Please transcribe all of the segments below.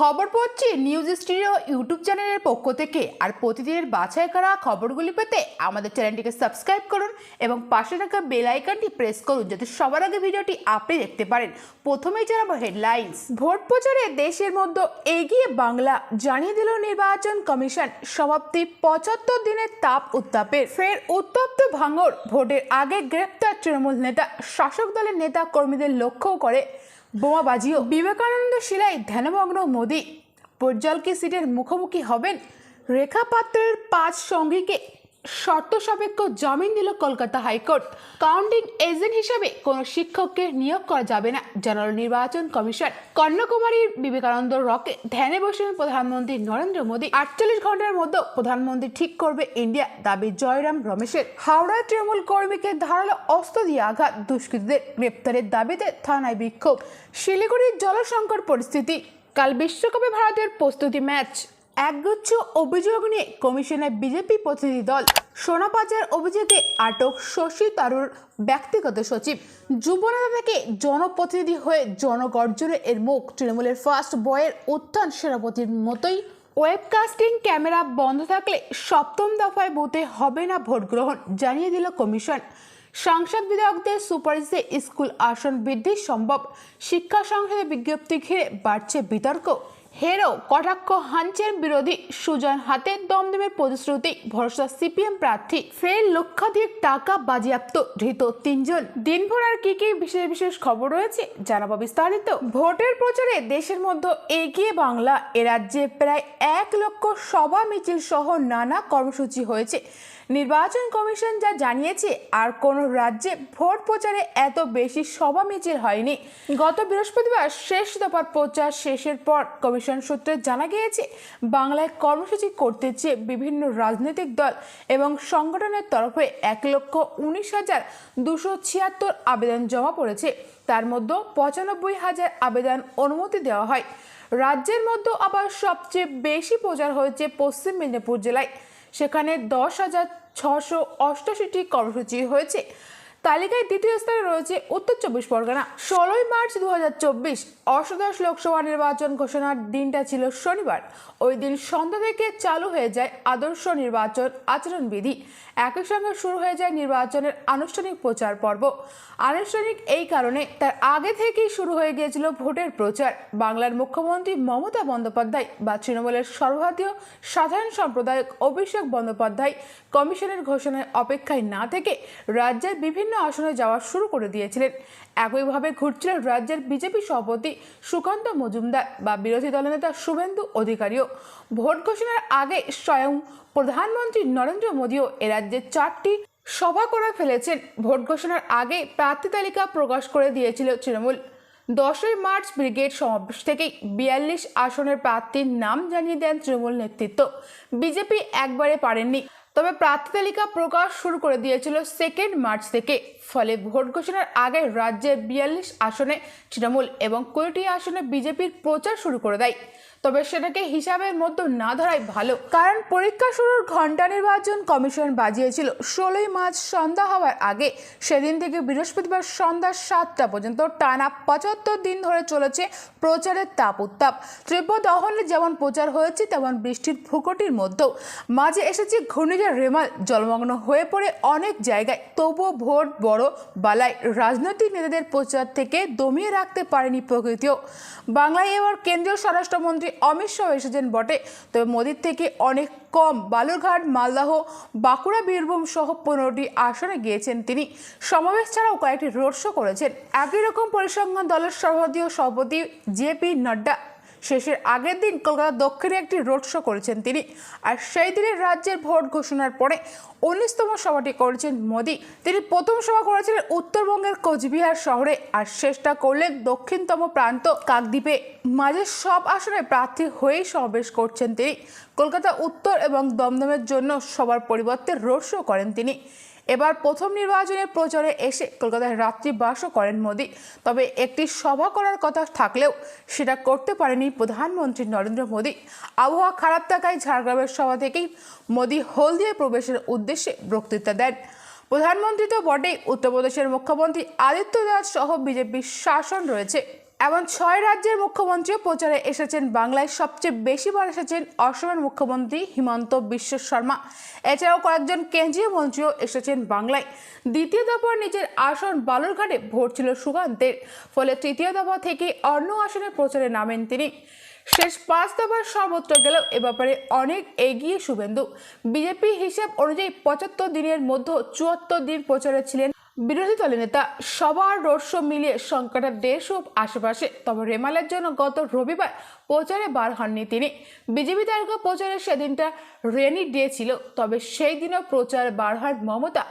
খবর পড়ছি news studio YouTube চ্যানেলের পক্ষ থেকে। আর প্রতিদিনের বাছাই করা খবরগুলি পেতে আমাদের চ্যানেলটিকে সাবস্ক্রাইব করুন এবং পাশে থাকা বেল আইকনটি প্রেস করুন যাতে সবার আগে ভিডিওটি আপনি দেখতে পারেন। প্রথমেই জানাব হেডলাইন্স। ভোট প্রচারে দেশের মধ্যে এগিয়ে বাংলা জানিয়ে দিল নির্বাচন কমিশন। সমাপ্তি পঁচাত্তর দিনের তাপ উত্তাপের। ফের উত্তপ্ত ভাঙর ভোটের আগে গ্রেপ্তার তৃণমূল নেতা, শাসক দলের নেতা কর্মীদের লক্ষ্য করে বোমাবাজিও বিবেকানন্দ শিলায় ধ্যানমগ্ন মোদী পর্যালকি সিটের মুখোমুখি হবেন রেখা পাত্রের পাঁচ সঙ্গীকে। শর্ত সাপেক্ষ জামিন দিল কলকাতা হাইকোর্ট। কাউন্টিং এজেন্ট হিসেবে কোনো শিক্ষককে নিয়োগ করা যাবে না জানাল নির্বাচন কমিশন। কন্যাকুমারীর বিবেকানন্দ রকে ধ্যানে বসেন প্রধানমন্ত্রী নরেন্দ্র মোদী। আটচল্লিশ ঘণ্টার মধ্যে প্রধানমন্ত্রী ঠিক করবে ইন্ডিয়া, দাবি জয়রাম রমেশের। হাওড়ায় তৃণমূল কর্মীকে ধারালো অস্ত্র দিয়ে আঘাত, দুষ্কৃতীদের গ্রেপ্তারের দাবিতে থানায় বিক্ষোভ। শিলিগুড়ির জলসংকট পরিস্থিতি। কাল বিশ্বকাপে ভারতের প্রস্তুতি ম্যাচ। একগুচ্ছ অভিযোগ নিয়ে কমিশনে বিজেপি প্রতিনিধি দল সোনা পাচার অভিযোগে আটক শশী তারুর ব্যক্তিগত সচিব। যুবনেতা থেকে জনপ্রতিনিধি হয়ে জনগর্জনে এর মুখ। তৃণমূলের ফার্স্ট বয়ের উত্থান সেনাপতির মতোই। ওয়েবকাস্টিং ক্যামেরা বন্ধ থাকলে সপ্তম দফায় বুথে হবে না ভোট গ্রহণ, জানিয়ে দিল কমিশন। সংসদ বিধায়কদের সুপারিশে স্কুল আসন বৃদ্ধি সম্ভব। শিক্ষা সংসদে বিজ্ঞপ্তি ঘিরে বাড়ছে বিতর্ক। হেরো কটাক্ষ হাঞ্চের বিরোধী সুজন হাতে দমদমের প্রতিশ্রুতি, ভরসা সিপিএম প্রার্থী ফের লক্ষাধিক টাকা বাজেয়াপ্ত, ধৃত তিনজন। দিনভর আর কি কি বিশেষ বিশেষ খবর রয়েছে জানাব বিস্তারিত। ভোটের প্রচারে দেশের মধ্যে এগিয়ে বাংলা, এ রাজ্যে প্রায় এক লক্ষ সভা মিছিল সহ নানা কর্মসূচি হয়েছে। নির্বাচন কমিশন যা জানিয়েছে, আর কোনো রাজ্যে ভোট প্রচারে এত বেশি সভা মিছিল হয়নি। গত বৃহস্পতিবার শেষ দফার প্রচার শেষের পর কমিশন সূত্রে জানা গিয়েছে, বাংলায় কর্মসূচি করতে চেয়ে বিভিন্ন রাজনৈতিক দল এবং সংগঠনের তরফে এক লক্ষ উনিশ হাজার দুশো ছিয়াত্তর আবেদন জমা পড়েছে। তার মধ্যে পঁচানব্বই হাজার আবেদন অনুমতি দেওয়া হয়। রাজ্যের মধ্যে আবার সবচেয়ে বেশি প্রচার হয়েছে পশ্চিম মেদিনীপুর জেলায়। সেখানে দশ হাজার ছশো অষ্টাশিটি কর্মসূচি হয়েছে। তালিকায় দ্বিতীয় স্থানে রয়েছে উত্তর চব্বিশ পরগনা। ষোলোই মার্চ দু অষ্টাদশ লোকসভা নির্বাচন ঘোষণার দিনটা ছিল শনিবার। ওই দিন সন্ধ্যা থেকে চালু হয়ে যায় আদর্শ নির্বাচন আচরণবিধি। একই সঙ্গে শুরু হয়ে যায় নির্বাচনের আনুষ্ঠানিক প্রচার পর্ব। আনুষ্ঠানিক এই কারণে তার আগে থেকেই শুরু হয়ে গিয়েছিল ভোটের প্রচার। বাংলার মুখ্যমন্ত্রী মমতা বন্দ্যোপাধ্যায় বা তৃণমূলের সর্বভারতীয় সাধারণ সম্প্রদায়ক অভিষেক বন্দ্যোপাধ্যায় কমিশনের ঘোষণায় অপেক্ষায় না থেকে রাজ্যের বিভিন্ন আসনে যাওয়া শুরু করে দিয়েছিলেন। একইভাবে ঘুরছিলেন রাজ্যের বিজেপি সভাপতি সুকান্ত মজুমদার বা বিরোধী দলনেতা শুভেন্দু অধিকারীও। ভোট ঘোষণার আগে স্বয়ং প্রধানমন্ত্রী নরেন্দ্র মোদীও এ চারটি সভা করে ফেলেছেন। ভোট ঘোষণার আগে প্রার্থী তালিকা প্রকাশ করে দিয়েছিল তৃণমূল। দশই মার্চ ব্রিগেড সমাবেশ থেকেই বিয়াল্লিশ আসনের প্রার্থীর নাম জানিয়ে দেন তৃণমূল নেতৃত্ব। বিজেপি একবারে পারেননি। তবে প্রার্থী তালিকা প্রকাশ শুরু করে দিয়েছিল সেকেন্ড মার্চ থেকে। ফলে ভোট ঘোষণার আগে রাজ্যের বিয়াল্লিশ আসনে তৃণমূল এবং কুড়িটি আসনে বিজেপির প্রচার শুরু করে দেয়। তবে সেটাকে হিসাবের মধ্যে না ধরাই ভালো। কারণ পরীক্ষা শুরুর ঘণ্টা নির্বাচন কমিশন বাজিয়েছিল। ষোলোই মার্চ সন্ধ্যা হওয়ার আগে সেদিন থেকে বৃহস্পতিবার সন্ধ্যা সাতটা পর্যন্ত টানা পঁচাত্তর দিন ধরে চলেছে প্রচারের তাপ উত্তাপ। তীব্র দহনে যেমন প্রচার হয়েছে, তেমন বৃষ্টির ভূকটির মধ্যেও। মাঝে এসেছে ঘূর্ণিঝড় রেমাল। জলমগ্ন হয়ে পড়ে অনেক জায়গায়। তবুও ভোট বড় বালায় রাজনৈতিক নেতাদের প্রচার থেকে দমিয়ে রাখতে পারেনি প্রকৃতিও। বাংলায় এবার কেন্দ্রীয় স্বরাষ্ট্রমন্ত্রী অমিত শাহ এসেছেন বটে। তবে মোদির থেকে অনেক কম বালুরঘাট, মালদাহ, বাঁকুড়া, বীরভূম সহ পনেরোটি আসনে গিয়েছেন তিনি। সমাবেশ ছাড়াও কয়েকটি রোড শো করেছেন। একই রকম পরিসংখ্যান দলের সভাপতি ও সভাপতি জেপি নাড্ডা। শেষের আগের দিন কলকাতা দক্ষিণে একটি রোড শো করেছেন তিনি। আর সেই দিনের রাজ্যের ভোট ঘোষণার পরে উনিশতম সভাটি করেছেন মোদি। তিনি প্রথম সভা করেছিলেন উত্তরবঙ্গের কোচবিহার শহরে আর শেষটা করলেন দক্ষিণতম প্রান্ত কাকদ্বীপে। মাঝে সব আসনে প্রার্থী হয়েই সমাবেশ করছেন তিনি। কলকাতা উত্তর এবং দমদমের জন্য সবার পরিবর্তে রোড শো করেন তিনি। এবার প্রথম নির্বাচনের প্রচারে এসে কলকাতায় রাত্রি বাসও করেন মোদী। তবে একটি সভা করার কথা থাকলেও সেটা করতে পারেনি প্রধানমন্ত্রী নরেন্দ্র মোদী। আবহাওয়া খারাপ থাকায় ঝাড়গ্রামের সভা থেকেই মোদী হলদিয়া প্রবেশের উদ্দেশ্যে বক্তৃতা দেন। প্রধানমন্ত্রী তো বটেই, উত্তরপ্রদেশের মুখ্যমন্ত্রী আদিত্যনাথ সহ বিজেপির শাসন রয়েছে। এমন ছয় রাজ্যের মুখ্যমন্ত্রীও প্রচারে এসেছেন। বাংলায় সবচেয়ে বেশিবার এসেছেন অসমের মুখ্যমন্ত্রী হিমন্ত বিশ্ব শর্মা। এছাড়াও কয়েকজন কেন্দ্রীয় মন্ত্রীও এসেছেন বাংলায়। দ্বিতীয় দফার নিজের আসন বালুরঘাটে ভোট ছিল সুকান্তের, ফলে তৃতীয় দফা থেকে অন্য আসনে প্রচারে নামেন তিনি। শেষ পাঁচ দফার সর্বত্র গেলেও এ ব্যাপারে অনেক এগিয়ে শুভেন্দু। বিজেপি হিসাব অনুযায়ী পঁচাত্তর দিনের মধ্যে চুয়াত্তর দিন প্রচারে ছিলেন বিরোধী দলের নেতা সবার রোড শো মিলিয়ে সংখ্যাটা ও আশেপাশে, তবে রেমালের জন্য গত রবিবার প্রচারে বার হননি তিনি। বিজেপি তারকা প্রচারে সেদিনটা রেনি ডে ছিল, তবে সেই দিনও প্রচার বার হন মমতা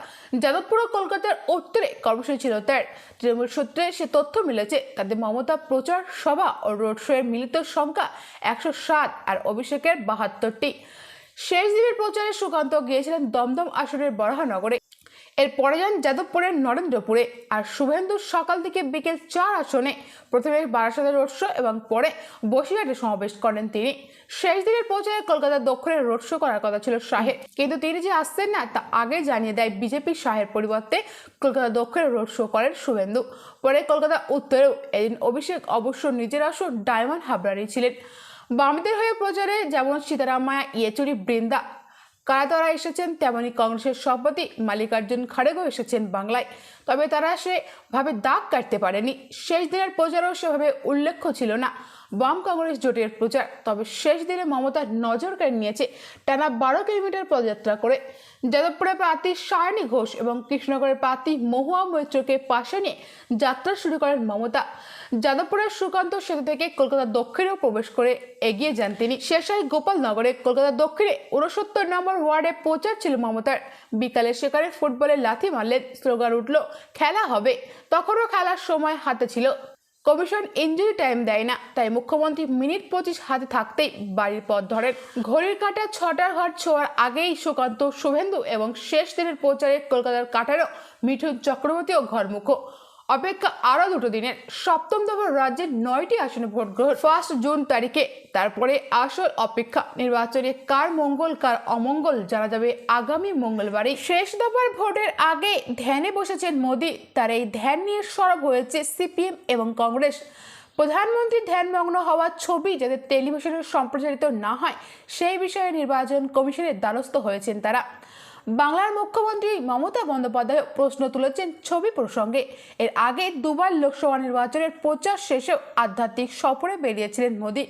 যাদবপুর ও কলকাতার উত্তরে কর্মসূচি ছিল তার। তৃণমূল সূত্রে সে তথ্য মিলেছে তাতে মমতা প্রচার সভা ও রোড শো এর মিলিত সংখ্যা একশো সাত আর অভিষেকের বাহাত্তরটি। শেষ দিনের প্রচারে সুকান্ত গিয়েছিলেন দমদম আসনের বরাহনগরে। এর পরে যান যাদবপুরের নরেন্দ্রপুরে আর শুভেন্দু সকাল থেকে বিকেল চার আসনে। প্রথমে বারাসাতে রোড শো এবং পরে বসিরহাটে সমাবেশ করেন তিনি। শেষ দিনের পৌঁছায় কলকাতার দক্ষিণে রোড শো করার কথা ছিল শাহের। কিন্তু তিনি যে আসছেন না, তা আগে জানিয়ে দেয় বিজেপি শাহের পরিবর্তে কলকাতা দক্ষিণে রোড শো করেন শুভেন্দু। পরে কলকাতা উত্তরেও এদিন অভিষেক অবশ্য নিজের আসন ডায়মন্ড হাবড়ারি ছিলেন। বামদের হয়ে প্রচারে যেমন সীতারামায়া ইয়েচুরি, বৃন্দা কারাতরা এসেছেন তেমনি কংগ্রেসের সভাপতি মাল্লিকার্জুন খাড়েগও এসেছেন বাংলায়। তবে তারা সেভাবে দাগ কাটতে পারেনি। শেষ দিনের প্রচারও সেভাবে উল্লেখ্য ছিল না। বাম কংগ্রেস জোটের প্রচার। তবে শেষ দিনে মমতা নজর কেড়ে নিয়েছে টানা বারো কিলোমিটার পদযাত্রা করে। যাদবপুরের প্রার্থী সায়নী ঘোষ এবং কৃষ্ণনগরের প্রার্থী মহুয়া মৈত্রকে পাশে নিয়ে যাত্রা শুরু করেন মমতা। যাদবপুরের সুকান্ত সেতু থেকে কলকাতা দক্ষিণেও প্রবেশ করে এগিয়ে যান তিনি। শেষাই গোপালনগরে কলকাতা দক্ষিণে উনসত্তর নম্বর ওয়ার্ডে প্রচার ছিল মমতার। বিকালে সেখানে ফুটবলে লাথি মারলেন, স্লোগান উঠল, খেলা হবে। তখনও খেলার সময় হাতে ছিল কমিশন ইঞ্জুরি টাইম দেয় না, তাই মুখ্যমন্ত্রী মিনিট পঁচিশ হাতে থাকতেই বাড়ির পথ ধরেন। ঘড়ির কাটা ছটার ঘর ছোঁয়ার আগেই সুকান্ত শুভেন্দু এবং শেষ দিনের প্রচারে কলকাতার কাটারও মিঠুন চক্রবর্তীও ঘরমুখো। অপেক্ষা আরও দুটো দিনের সপ্তম দফার রাজ্যের নয়টি আসনে ভোট গ্রহণ। ফার্স্ট জুন তারিখে, তারপরে আসল অপেক্ষা নির্বাচনে কার মঙ্গল, কার অমঙ্গল জানা যাবে আগামী মঙ্গলবারে। শেষ দফার ভোটের আগে ধ্যানে বসেছেন মোদী, তার এই ধ্যান নিয়ে সরব হয়েছে সিপিএম এবং কংগ্রেস। প্রধানমন্ত্রী ধ্যানমগ্ন হওয়ার ছবি যাতে টেলিভিশনে সম্প্রচারিত না হয়, সেই বিষয়ে নির্বাচন কমিশনের দ্বারস্থ হয়েছেন তারা। বাংলার মুখ্যমন্ত্রী মমতা বন্দ্যোপাধ্যায় প্রশ্ন তুলেছেন ছবি প্রসঙ্গে। এর আগে দুবার লোকসভা নির্বাচনের প্রচার শেষে আধ্যাত্মিক সফরে বেরিয়েছিলেন মোদী।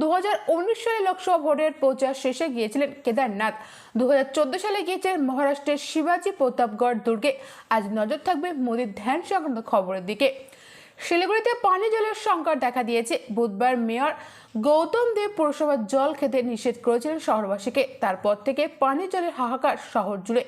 দু হাজার উনিশ সালে লোকসভা ভোটের প্রচার শেষে গিয়েছিলেন কেদারনাথ। দু হাজার চোদ্দ সালে গিয়েছিলেন মহারাষ্ট্রের শিবাজি প্রতাপগড় দুর্গে। আজ নজর থাকবে মোদীর ধ্যান সংক্রান্ত খবরের দিকে। শিলিগুড়িতে পানি জলের সংকট দেখা দিয়েছে। বুধবার মেয়র গৌতম দেব পুরসভার জল খেতে নিষেধ করেছিলেন শহরবাসীকে। তারপর থেকে পানি জলের হাহাকার শহর জুড়ে।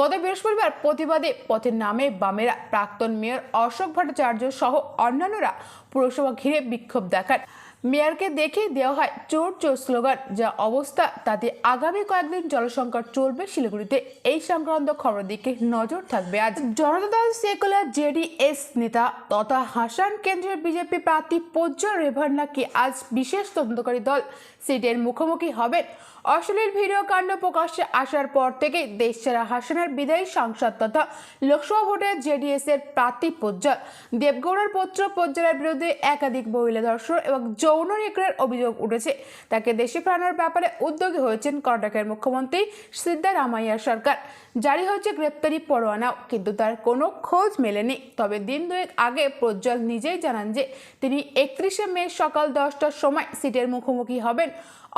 গত বৃহস্পতিবার প্রতিবাদে পথে নামে বামেরা, প্রাক্তন মেয়র অশোক ভট্টাচার্য সহ অন্যান্যরা পুরসভা ঘিরে বিক্ষোভ দেখান মেয়রকে দেখে দেওয়া হয় চোর চোর স্লোগান, যা অবস্থা তাতে আগামী কয়েকদিন জলসংকট চলবে শিলিগুড়িতে। এই সংক্রান্ত খবরের দিকে নজর থাকবে আজ। জনতা দল সেকুলার জেডিএস নেতা তথা হাসান কেন্দ্রের বিজেপি প্রার্থী পজ্জল নাকি আজ বিশেষ তদন্তকারী দল সিটের মুখোমুখি হবেন। অশ্লীল ভিডিও কাণ্ড প্রকাশ্যে আসার পর থেকে দেশছাড়া হাসানের বিদায়ী সাংসদ তথা লোকসভা ভোটে জেডিএস এর প্রার্থী পজ্জল দেবগৌড়ার পুত্র পজ্জলের বিরুদ্ধে একাধিক মহিলা ধর্ষণ এবং যৌন নিগ্রহের অভিযোগ উঠেছে। তাকে দেশে ফেরানোর ব্যাপারে উদ্যোগী হয়েছেন কর্ণাটকের মুখ্যমন্ত্রী সিদ্ধারামাইয়া সরকার। জারি হয়েছে গ্রেপ্তারি পরোয়ানাও, কিন্তু তার কোনো খোঁজ মেলেনি। তবে দিন দুয়েক আগে প্রজ্জ্বল নিজেই জানান যে তিনি একত্রিশে মে সকাল দশটার সময় সিটের মুখোমুখি হবেন।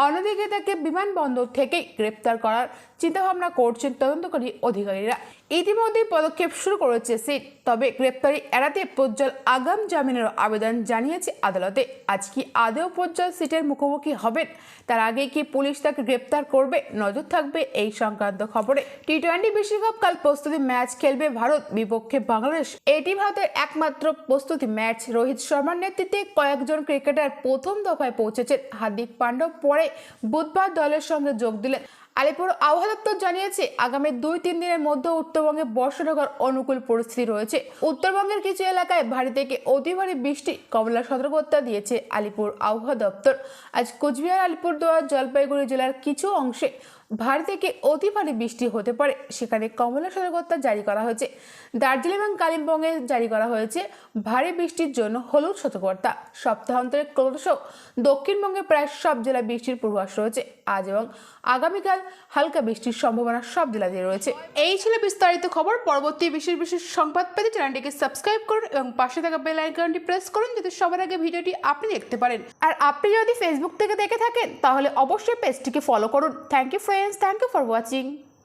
অন্যদিকে তাকে বিমানবন্দর থেকে গ্রেপ্তার করার চিন্তাভাবনা করছেন তদন্তকারী অধিকারীরা। ইতিমধ্যেই পদক্ষেপ শুরু করেছে সিট। তবে গ্রেপ্তারি এড়াতে প্রজ্জ্বল আগাম জামিনের আবেদন জানিয়েছে আদালতে। আজ কি আদেও প্রজ্জ্বল সিটের মুখোমুখি হবেন? তার আগে কি পুলিশ তাকে গ্রেপ্তার করবে? নজর থাকবে এই সংক্রান্ত খবরে। টি টোয়েন্টি বিশ্বকাপ কাল প্রস্তুতি ম্যাচ খেলবে ভারত, বিপক্ষে বাংলাদেশ। এটি ভারতের একমাত্র প্রস্তুতি ম্যাচ। রোহিত শর্মার নেতৃত্বে কয়েকজন ক্রিকেটার প্রথম দফায় পৌঁছেছেন। হার্দিক পাণ্ডব পরে বুধবার দলের সঙ্গে যোগ দিলেন। আলিপুর আবহাওয়া দপ্তর জানিয়েছে, আগামী দুই তিন দিনের মধ্যে উত্তরবঙ্গে বর্ষা ঢোকার অনুকূল পরিস্থিতি রয়েছে। উত্তরবঙ্গের কিছু এলাকায় ভারী থেকে অতি ভারী বৃষ্টি, কমলা সতর্কতা দিয়েছে আলিপুর আবহাওয়া দপ্তর। আজ কোচবিহার, আলিপুরদুয়ার, জলপাইগুড়ি জেলার কিছু অংশে ভারী থেকে অতি ভারী বৃষ্টি হতে পারে। সেখানে কমলা সতর্কতা জারি করা হয়েছে। দার্জিলিং এবং কালিম্পংয়ে জারি করা হয়েছে ভারী বৃষ্টির জন্য হলুদ সতর্কতা। সপ্তাহান্তরে ক্রমশ দক্ষিণবঙ্গে প্রায় সব জেলায় বৃষ্টির পূর্বাভাস রয়েছে। আজ এবং আগামীকাল হালকা বৃষ্টির সম্ভাবনা সব জেলাতে রয়েছে। এই ছিল বিস্তারিত খবর। পরবর্তী বিশেষ বিশেষ সংবাদ পেতে চ্যানেলটিকে সাবস্ক্রাইব করুন এবং পাশে থাকা বেল আইকনটি প্রেস করুন যাতে সবার আগে ভিডিওটি আপনি দেখতে পারেন। আর আপনি যদি ফেসবুক থেকে দেখে থাকেন, তাহলে অবশ্যই পেজটিকে ফলো করুন। Thank you friends thank you for watching